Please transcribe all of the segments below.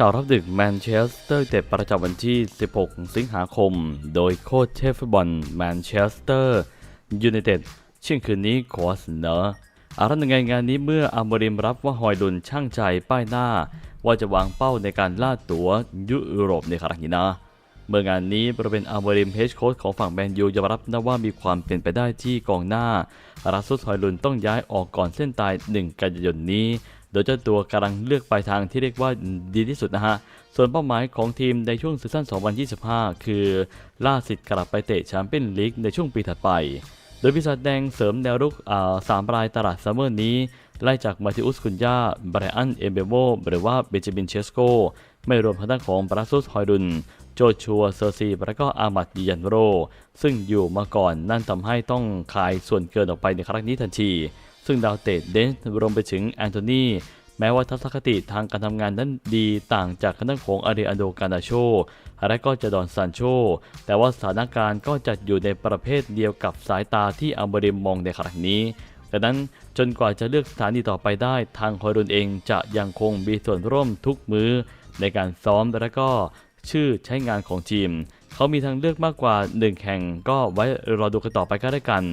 ข่าวรับดึกแมนเชสเตอร์เต็ดประจำวันที่ 16 สิงหาคม โดยโค้ชเทฟบอลแมนเชสเตอร์ยูไนเต็ดเช่นคืนนี้ขอเสนออารันงานงานนี้เมื่ออัมบริมรับว่าฮอยดุนช่างใจป้ายหน้า ว่าจะวางเป้าในการล่าตั๋วยุโรปในครั้งนี้นะ เมื่องานนี้บริเวณอัมบริมเฮดโค้ชของฝั่งแมนยูยอมรับนะว่ามีความเป็นไปได้ที่กองหน้ารัสซุสฮอยลุนต้องย้ายออกก่อนเส้นตาย 1 กันยายนนี้ ดยเจ้าตัวกำลังเลือกปลายทางที่เรียกว่าดีที่สุดนะฮะ ส่วนเป้าหมายของทีมในช่วงซีซั่น 2025 คือล่าสิทธิ์กลับไปเตะแชมเปี้ยนลีกในช่วงปีถัดไป โดยปีศาจแดงเสริมแนวรุกอ่าสามรายตลาดซัมเมอร์นี้ ไล่จากมาติอุสคุนยาไบรอัน เอเบโวหรือว่าเบนจามินเชสโก ไม่รวมทางด้านของบราซุสฮอยดุน โจชัว เซอร์ซี และก็อามัดดิยันโร ซึ่งอยู่มาก่อนนั่นทำให้ต้องขายส่วนเกินออกไปในครั้งนี้ทันที ซึ่งดาวเตะเดนส์รวมไปถึงแอนโทนีแม้ว่าทัศนคติทางการทำงานนั้นดีต่างจากคณะของอาริอันโดกานาโชและก็จะดอนซานโช แต่ว่าสถานการณ์ก็จะอยู่ในประเภทเดียวกับสายตาที่อัมบริมมองในครั้งนี้ดังนั้นจนกว่าจะเลือกสถานีต่อไปได้ ทางฮอยรุนเองจะยังคงมีส่วนร่วมทุกมือในการซ้อมและก็ชื่อใช้งานของทีม เขามีทางเลือกมากกว่า1แข่งก็ไว้รอดูกันต่อไปก็ได้กัน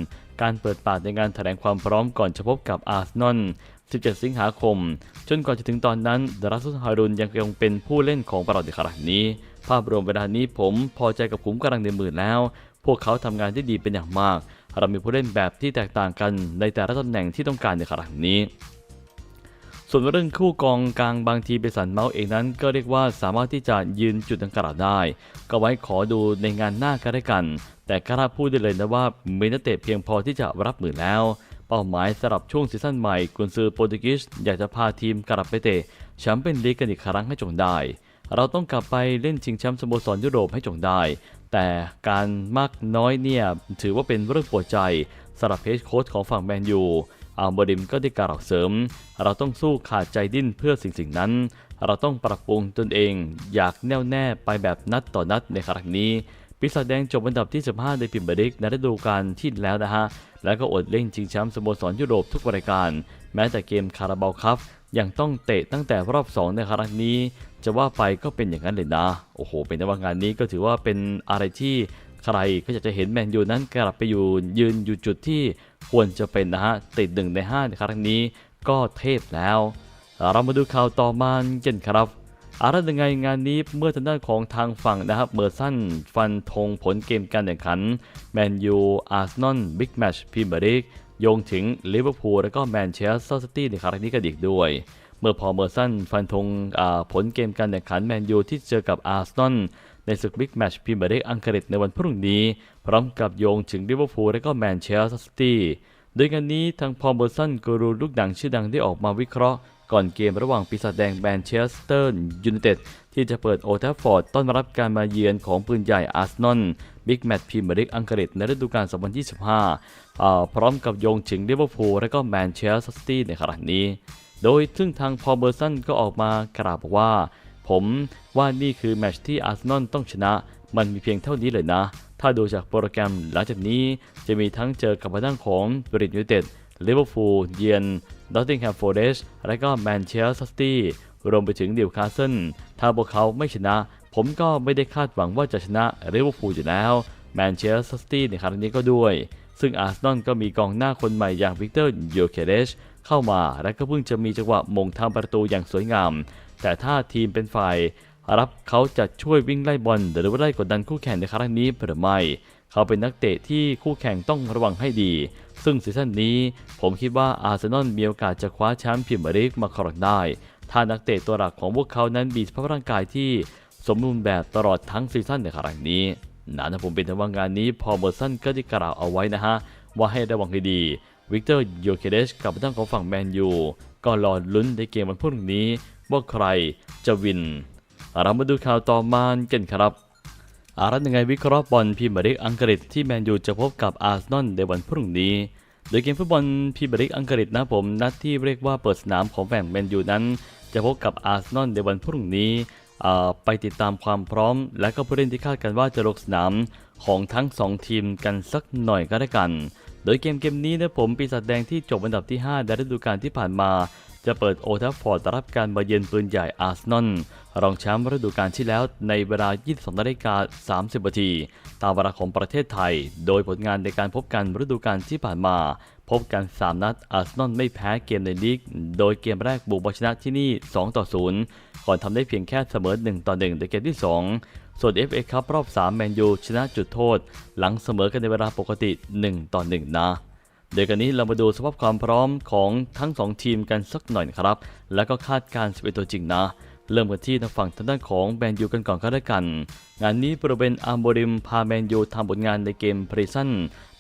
การเปิดปากในงานแถลงความพร้อมก่อนจะพบกับอาร์เซนอล 17 สิงหาคม จนกว่าจะถึงตอนนั้นดารัสุฮารุนยังคงเป็นผู้เล่นของประหลอดในขณะนี้ ภาพรวมเวลานี้ผมพอใจกับขุมกำลังในมือแล้ว พวกเขาทำงานได้ดีเป็นอย่างมาก เรามีผู้เล่นแบบที่แตกต่างกันในแต่ละตำแหน่งที่ต้องการในขณะนี้ ส่วนเรื่องคู่กองกลางบางทีเบสันเมาส์เองนั้น ก็เรียกว่าสามารถที่จะยืนจุดดังกล่าวได้ ก็ไว้ขอดูในงานหน้าก็ได้กัน แต่กล้าพูดได้เลยนะว่ามีนักเตะเพียงพอที่จะรับมือแล้ว เป้าหมายสำหรับช่วงซีซั่นใหม่กุนซือโปรตุเกสอยากจะพาทีมกลับไปเตะแชมเปี้ยนลีกกันอีกครั้งให้จงได้ เราต้องกลับไปเล่นชิงแชมป์สโมสรยุโรปให้จงได้ แต่การมากน้อยเนี่ยถือว่าเป็นเรื่องปวดใจสำหรับเพจโค้ชของฝั่งแมนยู อัลบอร์ดิมก็ได้กล่าวเสริม เราต้องสู้ขาดใจดิ้นเพื่อสิ่งสิ่งนั้น เราต้องปรับปรุงตนเอง อยากแน่วแน่ไปแบบนัดต่อนัดในครั้งนี้ปีศาจแดงจบอันดับที่ 15 ในพรีเมียร์ลีกในฤดูกาลที่แล้วนะฮะ แล้วก็อดเล่นชิงแชมป์สโมสรยุโรปทุกรายการ แม้แต่เกมคาราบาวคัพยังต้องเตะตั้งแต่รอบ 2 ในครั้งนี้ จะว่าไปก็เป็นอย่างนั้นเลยนะ โอ้โห เป็นว่างานนี้ก็ถือว่าเป็นอะไรที่ใครก็อยากจะเห็นแมนยูนั้นกลับไปอยู่ยืนอยู่จุดที่ ควรจะเป็นนะฮะติดหนึ่งใน 5 ในครั้งนี้ก็เทพแล้ว เรามาดูข่าวต่อมากันครับอะไรยังไงงานนี้เมื่อทางด้านของทางฝั่งนะครับเมอร์สันฟันธงผลเกมการแข่งขันแมนยูอาร์เซนอลบิ๊กแมชพรีเมียร์ลีกโยงถึงลิเวอร์พูลและก็แมนเชสเตอร์ซิตี้ในครั้งนี้กันอีกด้วย เมื่อพอเมอร์สันฟันธงผลเกมการแข่งขันแมนยูที่เจอกับอาร์เซนอล ในศึกบิ๊กแมชพรีเมียร์ลีกอังกฤษในวันพรุ่งนี้ พร้อมกับโยงถึงลิเวอร์พูลและก็แมนเชสเตอร์ซิตี้โดยงานนี้ทางพอลเบอร์สันกูรูลูกดังชื่อดังได้ออกมาวิเคราะห์ ก่อนเกมระหว่างปีศาจแดงแมนเชสเตอร์ยูไนเต็ดที่จะเปิดโอทัฟฟอร์ดต้อนรับการมาเยือนของปืนใหญ่อาร์เซนอลบิ๊กแมตช์พรีเมียร์ลีกอังกฤษในฤดูกาล 2025 พร้อมกับโยงถึงลิเวอร์พูลและก็แมนเชสเตอร์ซิตี้ในครั้งนี้ โดยซึ่งทางพอลเบอร์สันก็ออกมากล่าวบอกว่า ผมว่านี่คือแมตช์ที่อาร์เซนอลต้องชนะ มันมีเพียงเท่านี้เลยนะ ถ้าดูจากโปรแกรมหลังจากนี้จะมีทั้งเจอกับทางด้านของบริตยูเต็ดลิเวอร์พูลเยือนดอตติงแฮมฟอร์เรสและก็แมนเชสเตอร์ซิตี้รวมไปถึงดิวคาสเซิลถ้าพวกเขาไม่ชนะ ผมก็ไม่ได้คาดหวังว่าจะชนะลิเวอร์พูลอยู่แล้วแมนเชสเตอร์ซิตี้ในครั้งนี้ก็ด้วย ซึ่งอาร์เซนอลก็มีกองหน้าคนใหม่อย่างวิกเตอร์โยเคเรชเข้ามาและก็เพิ่งจะมีจังหวะมงทำประตูอย่างสวยงาม แต่ถ้าทีมเป็นฝ่าย รับเขาจะช่วยวิ่งไล่บอลหรือว่าไล่กดดันคู่แข่งในครั้งนี้หรือไม่เขาเป็นนักเตะที่คู่แข่งต้องระวังให้ดี ซึ่งซีซั่นนี้ผมคิดว่าอาร์เซนอลมีโอกาสจะคว้าแชมป์พรีเมียร์ลีกมาครองได้ ถ้านักเตะตัวหลักของพวกเขานั้นมีสภาพร่างกายที่สมบูรณ์แบบตลอดทั้งซีซั่นในครั้งนี้นะนะผมเป็นแต่ว่างานนี้พอเมอร์สันก็ได้กล่าวเอาไว้นะฮะ ว่าให้ระวังให้ดีวิกเตอร์โยเคเดชกับทางของฝั่งแมนยูก็รอลุ้นในเกมวันพรุ่งนี้ ว่าใครจะวิน เรามาดูข่าวต่อมากันครับอารัตยังไงวิเคราะห์บอลพรีเมียร์ลีกอังกฤษที่แมนยูจะพบกับอาร์เซนอลในวันพรุ่งนี้ โดยเกมฟุตบอลพรีเมียร์ลีกอังกฤษนะผมนัดที่เรียกว่าเปิดสนามของแฟนแมนยูนั้น จะพบกับอาร์เซนอลในวันพรุ่งนี้อ่าไปติดตามความพร้อม และก็ผู้เล่นที่คาดกันว่าจะลงสนามของทั้ง 2 ทีมกันสักหน่อยก็ได้กัน โดยเกมเกมนี้นะผมปีศาจแดงที่จบอันดับที่ 5 ในฤดูกาลที่ผ่านมา จะเปิดโอทัฟฟอร์ดต้อนรับการมาเยือนปืนใหญ่อาร์เซนอลรองแชมป์ฤดูกาลที่แล้วในเวลา 22นาฬิกา30นาทีตามเวลาของประเทศไทย โดยผลงานในการพบกันฤดูกาลที่ผ่านมา พบกัน 3 นัดอาร์เซนอลไม่แพ้เกมในลีก โดยเกมแรกบุกมาชนะที่นี่ 2 ต่อ 0 ก่อนทำได้เพียงแค่เสมอ 1 ต่อ 1 ในเกมที่ 2 ส่วน FA คัพรอบ 3 แมนยูชนะจุดโทษ หลังเสมอกันในเวลาปกติ 1 ต่อ 1 นะ เดี๋ยวกันนี้เรามาดูสภาพความพร้อมของทั้ง 2 ทีมกันสักหน่อยนะครับ แล้วก็คาดการณ์11ตัวจริงนะ เริ่มกันที่ทางฝั่งทางด้านของแมนยูกันก่อนก็ได้กัน งานนี้บรเวณอาร์โมริมพาแมนยูทำผลงานในเกมพรีซัน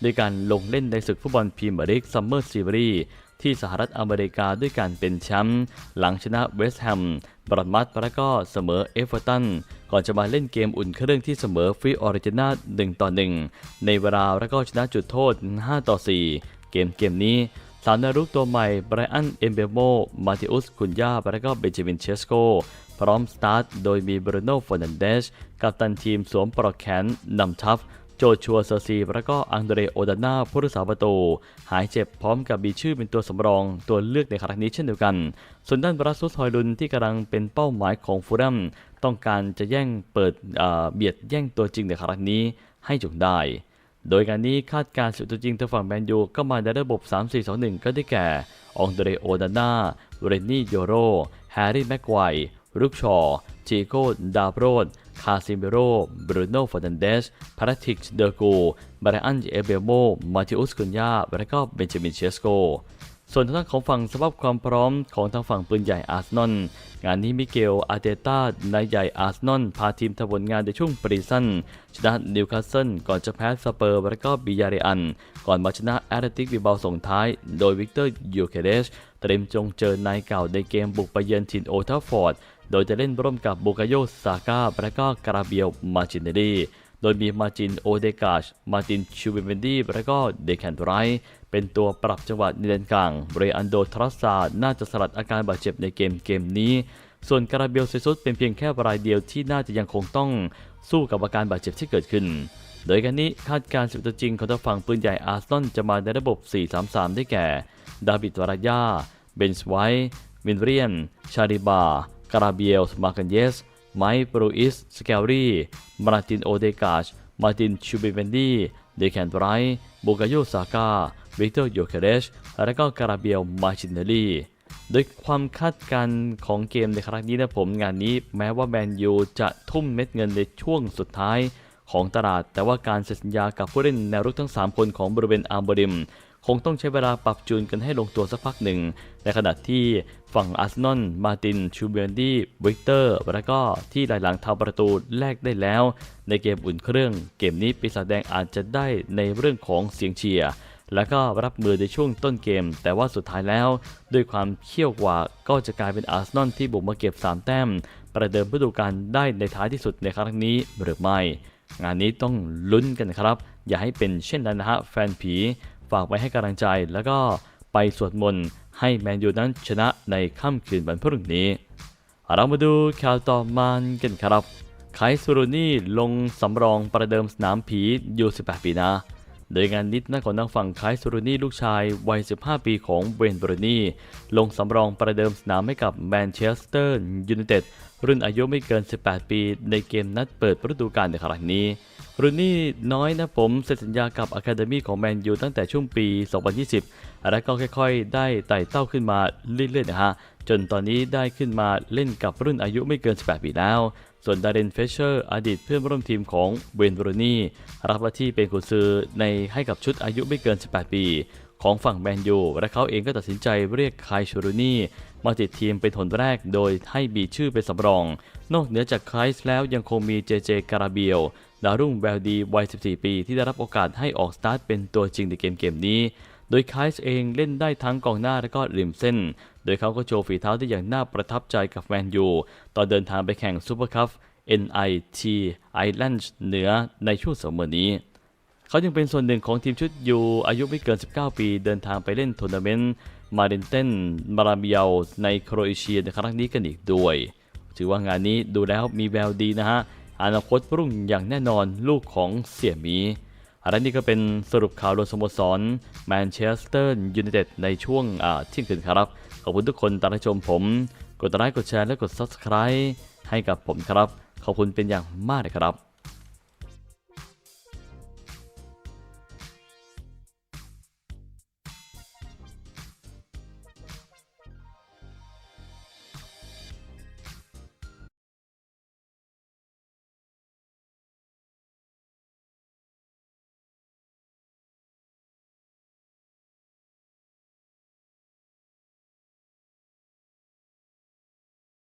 ด้วยการลงเล่นในศึกฟุตบอลพรีเมียร์ลีกซัมเมอร์ซีรีส์ที่สหรัฐอเมริกาด้วยการเป็นแชมป์หลังชนะเวสต์แฮมบรอนมัดและก็เสมอเอฟเวอร์ตัน ก่อนจะมาเล่นเกมอุ่นเครื่องที่เสมอฟรีออริจินา1ต่อ1ในเวลาและก็ชนะจุดโทษ 5 ต่อ 4 เกมเกมนี้สามนารุกตัวใหม่ไบรอันเอมเบโมมาติอุสคุนยาและก็เบนจามินเชสโก พร้อมสตาร์ทโดยมีบรูโน่ฟอนันเดสกัปตันทีมสวมปลอกแขนนำทัพโจชัวเซอร์ซีและก็อังเดรโอดาน่าผู้รักษาประตู หายเจ็บพร้อมกับมีชื่อเป็นตัวสำรองตัวเลือกในครั้งนี้เช่นเดียวกัน ส่วนด้านบรัสซุสฮอยลุนที่กำลังเป็นเป้าหมายของฟูรัมต้องการจะแย่งเปิดเอ่อเบียดแย่งตัวจริงในครั้งนี้ให้จงได้ โดยการนี้คาดการณ์สุดตัวจริงทางฝั่งแมนยูก็มาในระบบ 3-4-2-1 ก็ได้แก่ องเดรโอดาน่า เรนนี่โยโร แฮร์รี่แม็กไกวรุกชอร์จิโก้ดาโบรดคาซิเมโร บรูโน่ฟอร์นันเดสพาราติกเดอร์กูบรอันเอเบโม มาติอุสกุนยาและก็เบนจามินเชสโก ส่วนทางด้านของฝั่งสภาพความพร้อมของทางฝั่งปืนใหญ่อาร์เซนอลงานนี้มิเกล อาร์เตต้านายใหญ่อาร์เซนอลพาทีมทำผลงานในช่วงปรีซันชนะนิวคาสเซิลก่อนจะแพ้สเปอร์และก็บิยาเรอัน ก่อนมาชนะแอตเลติกบิลบาส่งท้าย โดยวิกเตอร์ยูเคเดสเตรียมจงเจอนายเก่าในเกมบุกไปเยือนถิ่นโอทัฟฟอร์ด โดยจะเล่นร่วมกับบุกาโยซาก้าและก็กราเบียลมาจินเนรีโดยมีมาจินโอเดกาช มาตินชูเบเวนดีและก็เดแคนไรท์ เป็นตัวปรับจังหวะในเลนกลาง เรอันโดทรัสซาน่าจะสลัดอาการบาดเจ็บในเกมเกมนี้ ส่วนกราเบียลเซซุสเป็นเพียงแค่รายเดียวที่น่าจะยังคงต้องสู้กับอาการบาดเจ็บที่เกิดขึ้น โดยกันนี้คาดการณ์สิบตัวจริงของทางฝั่งปืนใหญ่อาร์ซนอลจะมาในระบบ 4-3-3 ได้แก่ ดาวิดวารายา เบนส์ไวท์วินเรียน ชาริบากราเบียลมากันเยส ไมค์บรูอิสสเกลรี่ มาร์ตินโอเดกาช มาร์ตินชูเบเวนดีเดแคนไรท์โกาโยซาก้า วิกเตอร์โยเคเรชและก็กราเบียลมาชินเนรีโดยความคาดการณ์ของเกมในครั้งนี้นะผมงานนี้แม้ว่าแมนยูจะทุ่มเม็ดเงินในช่วงสุดท้ายของตลาด แต่ว่าการเซ็นสัญญากับผู้เล่นแนวรุกทั้ง 3 คนของบริเวณอาร์บริม คงต้องใช้เวลาปรับจูนกันให้ลงตัวสักพักหนึ่ง ในขณะที่ฝั่งอาร์เซนอลมาติน ชูเบียนดี้วิกเตอร์ และก็ที่หลายหลังทำประตูแลกได้แล้ว ในเกมอุ่นเครื่อง เกมนี้ปีศาจแดงอาจจะได้ในเรื่องของเสียงเชียร์ แล้วก็รับมือในช่วงต้นเกม แต่ว่าสุดท้ายแล้ว ด้วยความเขี้ยวกว่าก็จะกลายเป็นอาร์เซนอลที่บุกมาเก็บ 3 แต้ม ประเดิมฤดูกาลได้ในท้ายที่สุดในครั้งนี้หรือไม่ งานนี้ต้องลุ้นกันครับ อย่าให้เป็นเช่นนั้นนะฮะแฟนผีฝากไว้ให้กำลังใจ แล้วก็ไปสวดมนต์ให้แมนยูนั้นชนะในค่ำคืนวันพรุ่งนี้ เรามาดูข่าวต่อมากันครับไคลซูรูนี่ลงสำรองประเดิมสนามผีอยู่ 18 ปีนะ โดยงานนิดน้าของทางฝั่งไคลซูรูนี่ลูกชายวัย 15 ปีของเบรนบรูนี่ลงสำรองประเดิมสนามให้กับแมนเชสเตอร์ยูไนเต็ดรุ่นอายุไม่เกิน 18 ปีในเกมนัดเปิดฤดูกาลในครั้งนี้รูนี่น้อยนะผมเซ็นสัญญากับอะคาเดมีของแมนยูตั้งแต่ช่วงปี 2020 แล้วก็ค่อยๆ ได้ไต่เต้าขึ้นมาเรื่อยๆนะฮะ จนตอนนี้ได้ขึ้นมาเล่นกับรุ่นอายุไม่เกิน 18 ปีแล้ว ส่วนดารินเฟเชอร์ อดีตเพื่อนร่วมทีมของเวนบรูนี่รับหน้าที่เป็นกุนซือในให้กับชุดอายุไม่เกิน 18 ปี ของฝั่งแมนยูและเขาเองก็ตัดสินใจเรียกคายชูรูนี่มาติดทีมเป็นหนแรกโดยให้บีชื่อเป็นสำรอง นอกเหนือจากไคลส์แล้วยังคงมีเจเจการาเบียลดาวรุ่งแววดีวัย 14 ปี ที่ได้รับโอกาสให้ออกสตาร์ทเป็นตัวจริงในเกมเกมนี้ โดยไคลส์เองเล่นได้ทั้งกองหน้าและก็ริมเส้น โดยเขาก็โชว์ฝีเท้าได้อย่างน่าประทับใจกับแมนยูตอนเดินทางไปแข่งซูเปอร์คัพ NIT Island เหนือในช่วงสมอนี้ เขายังเป็นส่วนหนึ่งของทีมชุดยูอายุไม่เกิน 19 ปี เดินทางไปเล่นทัวร์นาเมนต์มาเดนเตนมาราเบียลในโครเอเชียในครั้งนี้กันอีกด้วย ถือว่างานนี้ดูแล้วมีแววดีนะฮะอนาคตรุ่งอย่างแน่นอนลูกของเสี่ยห มีอันนี้ก็เป็นสรุปข่าวโดยสโมสรแมนเชสเตอร์ยูไนเต็ดในช่วงเที่ยงคืนครับ ขอบคุณทุกคนตามรับชมผม กดไลค์กดแชร์และกด Subscribe ให้กับผมครับ ขอบคุณเป็นอย่างมากเลยครับ